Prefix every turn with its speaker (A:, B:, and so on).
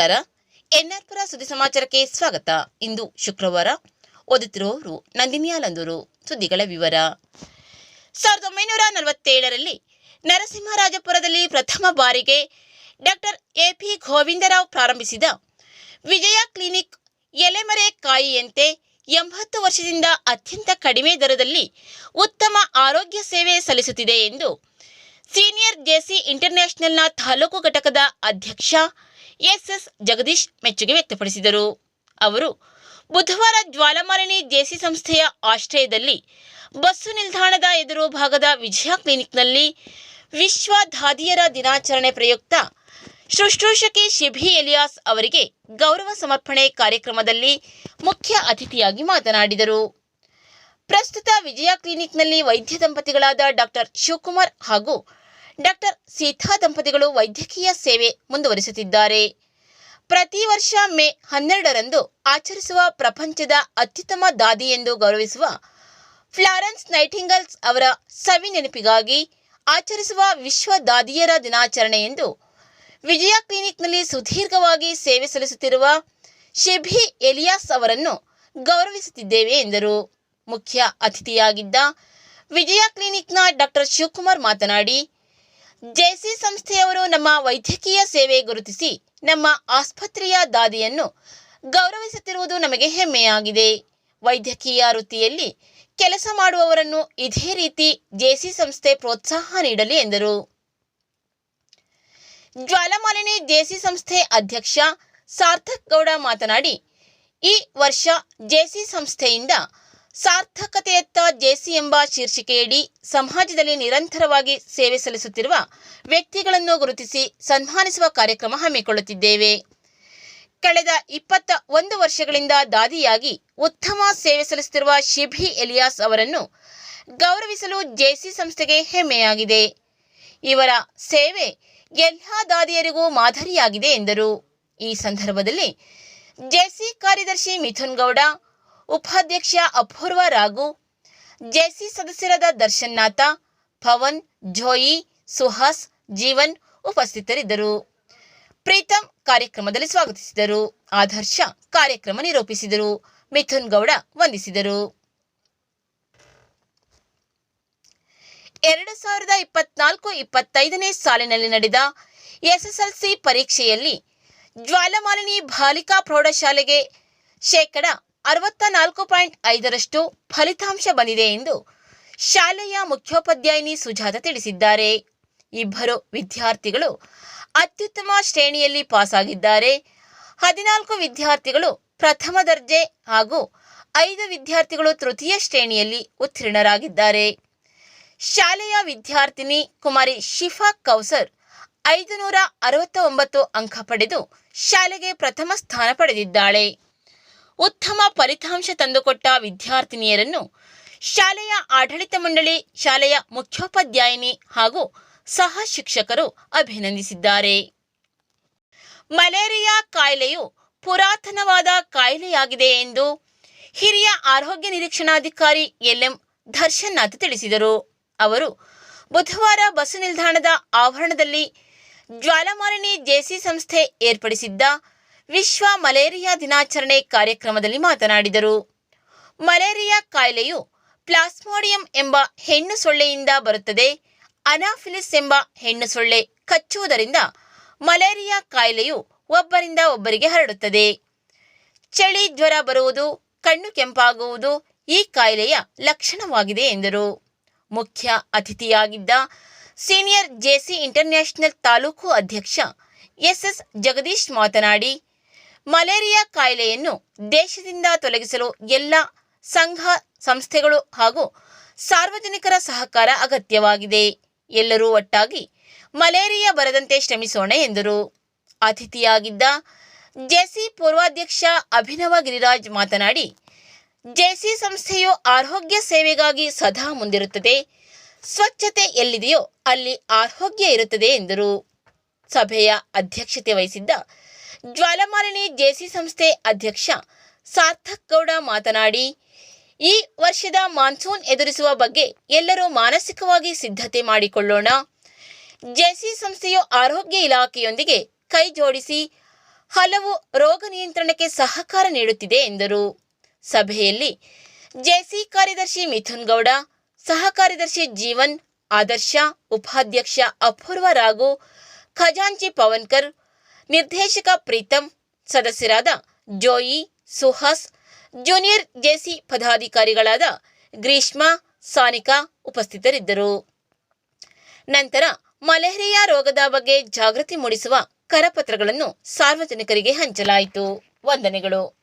A: ನಮಸ್ಕಾರ. ಎನ್ಆರ್ಪುರ ಸುದ್ದಿ ಸಮಾಚಾರಕ್ಕೆ ಸ್ವಾಗತ. ಇಂದು ಶುಕ್ರವಾರ ಓದುತ್ತಿರುವವರು ನಂದಿನಿಯಾಲಂದೂರು ಸುದ್ದಿಗಳ ವಿವರ. ಸಾವಿರದ ಒಂಬೈನೂರ ನಲವತ್ತೇಳರಲ್ಲಿ ನರಸಿಂಹರಾಜಪುರದಲ್ಲಿ ಪ್ರಥಮ ಬಾರಿಗೆ ಡಾಕ್ಟರ್ ಎಪಿ ಗೋವಿಂದರಾವ್ ಪ್ರಾರಂಭಿಸಿದ ವಿಜಯ ಕ್ಲಿನಿಕ್ ಎಲೆಮರೆ ಕಾಯಿಯಂತೆ ಎಂಬತ್ತು ವರ್ಷದಿಂದ ಅತ್ಯಂತ ಕಡಿಮೆ ದರದಲ್ಲಿ ಉತ್ತಮ ಆರೋಗ್ಯ ಸೇವೆ ಸಲ್ಲಿಸುತ್ತಿದೆ ಎಂದು ಸೀನಿಯರ್ ಜೆಸಿ ಇಂಟರ್ನ್ಯಾಷನಲ್ನ ತಾಲೂಕು ಘಟಕದ ಅಧ್ಯಕ್ಷ ಎಸ್ಎಸ್ ಜಗದೀಶ್ ಮೆಚ್ಚುಗೆ ವ್ಯಕ್ತಪಡಿಸಿದರು. ಅವರು, ಬುಧವಾರ ಜ್ವಾಲಾಮಾಲಿನಿ ಜೇಸಿ ಸಂಸ್ಥೆಯ ಆಶ್ರಯದಲ್ಲಿ ಬಸ್ಸು ನಿಲ್ದಾಣದ ಎದುರು ಭಾಗದ ವಿಜಯ ಕ್ಲಿನಿಕ್ನಲ್ಲಿ ವಿಶ್ವ ದಾದಿಯರ ದಿನಾಚರಣೆ ಪ್ರಯುಕ್ತ ಶುಶ್ರೂಷಕಿ ಶಿಬಿ ಎಲಿಯಾಸ್ ಅವರಿಗೆ ಗೌರವ ಸಮರ್ಪಣೆ ಕಾರ್ಯಕ್ರಮದಲ್ಲಿ ಮುಖ್ಯ ಅತಿಥಿಯಾಗಿ ಮಾತನಾಡಿದರು. ಪ್ರಸ್ತುತ ವಿಜಯ ಕ್ಲಿನಿಕ್ನಲ್ಲಿ ವೈದ್ಯ ದಂಪತಿಗಳಾದ ಡಾಕ್ಟರ್ ಶಿವಕುಮಾರ್ ಹಾಗೂ ಡಾಕ್ಟರ್ ಸೀತಾ ದಂಪತಿಗಳು ವೈದ್ಯಕೀಯ ಸೇವೆ ಮುಂದುವರಿಸುತ್ತಿದ್ದಾರೆ. ಪ್ರತಿ ವರ್ಷ ಮೇ ಹನ್ನೆರಡರಂದು ಆಚರಿಸುವ ಪ್ರಪಂಚದ ಅತ್ಯುತ್ತಮ ದಾದಿ ಎಂದು ಗೌರವಿಸುವ ಫ್ಲಾರೆನ್ಸ್ ನೈಟಿಂಗಲ್ಸ್ ಅವರ ಸವಿ ನೆನಪಿಗಾಗಿ ಆಚರಿಸುವ ವಿಶ್ವ ದಾದಿಯರ ದಿನಾಚರಣೆ ಎಂದು ವಿಜಯ ಕ್ಲಿನಿಕ್ನಲ್ಲಿ ಸುದೀರ್ಘವಾಗಿ ಸೇವೆ ಸಲ್ಲಿಸುತ್ತಿರುವ ಶಿಭಿ ಎಲಿಯಾಸ್ ಅವರನ್ನು ಗೌರವಿಸುತ್ತಿದ್ದೇವೆ ಎಂದರು. ಮುಖ್ಯ ಅತಿಥಿಯಾಗಿದ್ದ ವಿಜಯ ಕ್ಲಿನಿಕ್ನ ಡಾಕ್ಟರ್ ಶಿವಕುಮಾರ್ ಮಾತನಾಡಿ ಜೆಸಿ ಸಂಸ್ಥೆಯವರು ನಮ್ಮ ವೈದ್ಯಕೀಯ ಸೇವೆ ಗುರುತಿಸಿ ನಮ್ಮ ಆಸ್ಪತ್ರೆಯ ದಾದಿಯನ್ನು ಗೌರವಿಸುತ್ತಿರುವುದು ನಮಗೆ ಹೆಮ್ಮೆಯಾಗಿದೆ. ವೈದ್ಯಕೀಯ ವೃತ್ತಿಯಲ್ಲಿ ಕೆಲಸ ಮಾಡುವವರನ್ನು ಇದೇ ರೀತಿ ಜೆಸಿ ಸಂಸ್ಥೆ ಪ್ರೋತ್ಸಾಹ ನೀಡಲಿ ಎಂದರು. ಜ್ವಾಲಾಮಾಲಿನಿ ಜೆಸಿ ಸಂಸ್ಥೆ ಅಧ್ಯಕ್ಷ ಸಾರ್ಥಕ್ ಗೌಡ ಮಾತನಾಡಿ, ಈ ವರ್ಷ ಜೆಸಿ ಸಂಸ್ಥೆಯಿಂದ ಸಾರ್ಥಕತೆಯತ್ತ ಜೆಸಿ ಎಂಬ ಶೀರ್ಷಿಕೆಯಡಿ ಸಮಾಜದಲ್ಲಿ ನಿರಂತರವಾಗಿ ಸೇವೆ ಸಲ್ಲಿಸುತ್ತಿರುವ ವ್ಯಕ್ತಿಗಳನ್ನು ಗುರುತಿಸಿ ಸನ್ಮಾನಿಸುವ ಕಾರ್ಯಕ್ರಮ ಹಮ್ಮಿಕೊಳ್ಳುತ್ತಿದ್ದೇವೆ. ಕಳೆದ ಇಪ್ಪತ್ತ ಒಂದು ವರ್ಷಗಳಿಂದ ದಾದಿಯಾಗಿ ಉತ್ತಮ ಸೇವೆ ಸಲ್ಲಿಸುತ್ತಿರುವ ಶಿಬಿ ಎಲಿಯಾಸ್ ಅವರನ್ನು ಗೌರವಿಸಲು ಜೆಸಿ ಸಂಸ್ಥೆಗೆ ಹೆಮ್ಮೆಯಾಗಿದೆ. ಇವರ ಸೇವೆ ಎಲ್ಲ ದಾದಿಯರಿಗೂ ಮಾದರಿಯಾಗಿದೆ ಎಂದರು. ಈ ಸಂದರ್ಭದಲ್ಲಿ ಜೆಸಿ ಕಾರ್ಯದರ್ಶಿ ಮಿಥುನ್ ಗೌಡ ಉಪಾಧ್ಯಕ್ಷ ಅಪೂರ್ವ ರಾಘು, ಜೆಸಿ ಸದಸ್ಯರಾದ ದರ್ಶನ್ನಾಥ, ಪವನ್, ಜೋಯಿ, ಸುಹಾಸ್, ಜೀವನ್ ಉಪಸ್ಥಿತರಿದ್ದರು. ಪ್ರೀತಂ ಕಾರ್ಯಕ್ರಮದಲ್ಲಿ ಸ್ವಾಗತಿಸಿದರು. ಆದರ್ಶ ಕಾರ್ಯಕ್ರಮ ನಿರೂಪಿಸಿದರು. ಮಿಥುನ್ ಗೌಡ ವಂದಿಸಿದರು. ಎರಡು ಸಾವಿರದ ಇಪ್ಪತ್ನಾಲ್ಕು ಇಪ್ಪತ್ತೈದನೇ ಸಾಲಿನಲ್ಲಿ ನಡೆದ ಎಸ್ಎಸ್ಎಲ್ಸಿ ಪರೀಕ್ಷೆಯಲ್ಲಿ ಜ್ವಾಲಮಾಲಿನಿ ಬಾಲಿಕಾ ಪ್ರೌಢಶಾಲೆಗೆ ಶೇಕಡ ಅರವತ್ತ ನಾಲ್ಕು ಪಾಯಿಂಟ್ ಐದರಷ್ಟು ಫಲಿತಾಂಶ ಬಂದಿದೆ ಎಂದು ಶಾಲೆಯ ಮುಖ್ಯೋಪಾಧ್ಯಾಯಿನಿ ಸುಜಾತ ತಿಳಿಸಿದ್ದಾರೆ. ಇಬ್ಬರು ವಿದ್ಯಾರ್ಥಿಗಳು ಅತ್ಯುತ್ತಮ ಶ್ರೇಣಿಯಲ್ಲಿ ಪಾಸಾಗಿದ್ದಾರೆ. ಹದಿನಾಲ್ಕು ವಿದ್ಯಾರ್ಥಿಗಳು ಪ್ರಥಮ ದರ್ಜೆ ಹಾಗೂ ಐದು ವಿದ್ಯಾರ್ಥಿಗಳು ತೃತೀಯ ಶ್ರೇಣಿಯಲ್ಲಿ ಉತ್ತೀರ್ಣರಾಗಿದ್ದಾರೆ. ಶಾಲೆಯ ವಿದ್ಯಾರ್ಥಿನಿ ಕುಮಾರಿ ಶಿಫಾ ಕೌಸರ್ ಐದು ನೂರ ಅರವತ್ತ ಒಂಬತ್ತು ಅಂಕ ಪಡೆದು ಶಾಲೆಗೆ ಪ್ರಥಮ ಸ್ಥಾನ ಪಡೆದಿದ್ದಾಳೆ. ಉತ್ತಮ ಫಲಿತಾಂಶ ತಂದುಕೊಟ್ಟ ವಿದ್ಯಾರ್ಥಿನಿಯರನ್ನು ಶಾಲೆಯ ಆಡಳಿತ ಮಂಡಳಿ, ಶಾಲೆಯ ಮುಖ್ಯೋಪಾಧ್ಯಾಯಿನಿ ಹಾಗೂ ಸಹ ಶಿಕ್ಷಕರು ಅಭಿನಂದಿಸಿದ್ದಾರೆ. ಮಲೇರಿಯಾ ಕಾಯಿಲೆಯು ಪುರಾತನವಾದ ಕಾಯಿಲೆಯಾಗಿದೆ ಎಂದು ಹಿರಿಯ ಆರೋಗ್ಯ ನಿರೀಕ್ಷಣಾಧಿಕಾರಿ ಎಲ್ಎಂ ದರ್ಶನ್ನಾಥ್ ತಿಳಿಸಿದರು. ಅವರು ಬುಧವಾರ ಬಸ್ಸು ನಿಲ್ದಾಣದ ಆವರಣದಲ್ಲಿ ಜ್ವಾಲಮಾಲಿನಿ ಜೆಸಿ ಸಂಸ್ಥೆ ಏರ್ಪಡಿಸಿದ್ದ ವಿಶ್ವ ಮಲೇರಿಯಾ ದಿನಾಚರಣೆ ಕಾರ್ಯಕ್ರಮದಲ್ಲಿ ಮಾತನಾಡಿದರು. ಮಲೇರಿಯಾ ಕಾಯಿಲೆಯು ಪ್ಲಾಸ್ಮೋಡಿಯಂ ಎಂಬ ಹೆಣ್ಣು ಸೊಳ್ಳೆಯಿಂದ ಬರುತ್ತದೆ. ಅನಾಫಿಲಿಸ್ ಎಂಬ ಹೆಣ್ಣು ಸೊಳ್ಳೆ ಕಚ್ಚುವುದರಿಂದ ಮಲೇರಿಯಾ ಕಾಯಿಲೆಯು ಒಬ್ಬರಿಂದ ಒಬ್ಬರಿಗೆ ಹರಡುತ್ತದೆ. ಚಳಿ ಜ್ವರ ಬರುವುದು, ಕಣ್ಣು ಕೆಂಪಾಗುವುದು ಈ ಕಾಯಿಲೆಯ ಲಕ್ಷಣವಾಗಿದೆ ಎಂದರು. ಮುಖ್ಯ ಅತಿಥಿಯಾಗಿದ್ದ ಸೀನಿಯರ್ ಜೆಸಿ ಇಂಟರ್ನ್ಯಾಷನಲ್ ತಾಲೂಕು ಅಧ್ಯಕ್ಷ ಎಸ್ಎಸ್ ಜಗದೀಶ್ ಮಾತನಾಡಿ ಮಲೇರಿಯಾ ಕಾಯಿಲೆಯನ್ನು ದೇಶದಿಂದ ತೊಲಗಿಸಲು ಎಲ್ಲ ಸಂಘ, ಸಂಸ್ಥೆಗಳು ಹಾಗೂ ಸಾರ್ವಜನಿಕರ ಸಹಕಾರ ಅಗತ್ಯವಾಗಿದೆ. ಎಲ್ಲರೂ ಒಟ್ಟಾಗಿ ಮಲೇರಿಯಾ ಬರದಂತೆ ಶ್ರಮಿಸೋಣ ಎಂದರು. ಅತಿಥಿಯಾಗಿದ್ದ ಜೆಸಿ ಪೂರ್ವಾಧ್ಯಕ್ಷ ಅಭಿನವ ಗಿರಿರಾಜ್ ಮಾತನಾಡಿ, ಜೆಸಿ ಸಂಸ್ಥೆಯು ಆರೋಗ್ಯ ಸೇವೆಗಾಗಿ ಸದಾ ಮುಂದಿರುತ್ತದೆ. ಸ್ವಚ್ಛತೆ ಎಲ್ಲಿದೆಯೋ ಅಲ್ಲಿ ಆರೋಗ್ಯ ಇರುತ್ತದೆ ಎಂದರು. ಸಭೆಯ ಅಧ್ಯಕ್ಷತೆ ವಹಿಸಿದ್ದ ಜ್ವಾಲಮಾಲಿನಿ ಜೇಸಿ ಸಂಸ್ಥೆ ಅಧ್ಯಕ್ಷ ಸಾರ್ಥಕ್ ಗೌಡ ಮಾತನಾಡಿ, ಈ ವರ್ಷದ ಮಾನ್ಸೂನ್ ಎದುರಿಸುವ ಬಗ್ಗೆ ಎಲ್ಲರೂ ಮಾನಸಿಕವಾಗಿ ಸಿದ್ಧತೆ ಮಾಡಿಕೊಳ್ಳೋಣ. ಜೆಸಿ ಸಂಸ್ಥೆಯು ಆರೋಗ್ಯ ಇಲಾಖೆಯೊಂದಿಗೆ ಕೈ ಜೋಡಿಸಿ ಹಲವು ರೋಗ ನಿಯಂತ್ರಣಕ್ಕೆ ಸಹಕಾರ ನೀಡುತ್ತಿದೆ ಎಂದರು. ಸಭೆಯಲ್ಲಿ ಜೆಸಿ ಕಾರ್ಯದರ್ಶಿ ಮಿಥುನ್ ಗೌಡ ಸಹ ಕಾರ್ಯದರ್ಶಿ ಜೀವನ್, ಆದರ್ಶ, ಉಪಾಧ್ಯಕ್ಷ ಅಪೂರ್ವ ರಾಘು, ಖಜಾಂಚಿ ಪವನ್ಕರ್ ನಿರ್ದೇಶಕ ಪ್ರೀತಂ ಸದಸ್ಯರಾದ ಜೋಯಿ, ಸುಹಾಸ್, ಜೂನಿಯರ್ ಜೆಸಿ ಪದಾಧಿಕಾರಿಗಳಾದ ಗ್ರೀಷ್ಮಾ, ಸಾನಿಕಾ ಉಪಸ್ಥಿತರಿದ್ದರು. ನಂತರ ಮಲೇರಿಯಾ ರೋಗದ ಬಗ್ಗೆ ಜಾಗೃತಿ ಮೂಡಿಸುವ ಕರಪತ್ರಗಳನ್ನು ಸಾರ್ವಜನಿಕರಿಗೆ ಹಂಚಲಾಯಿತು. ವಂದನೆಗಳು.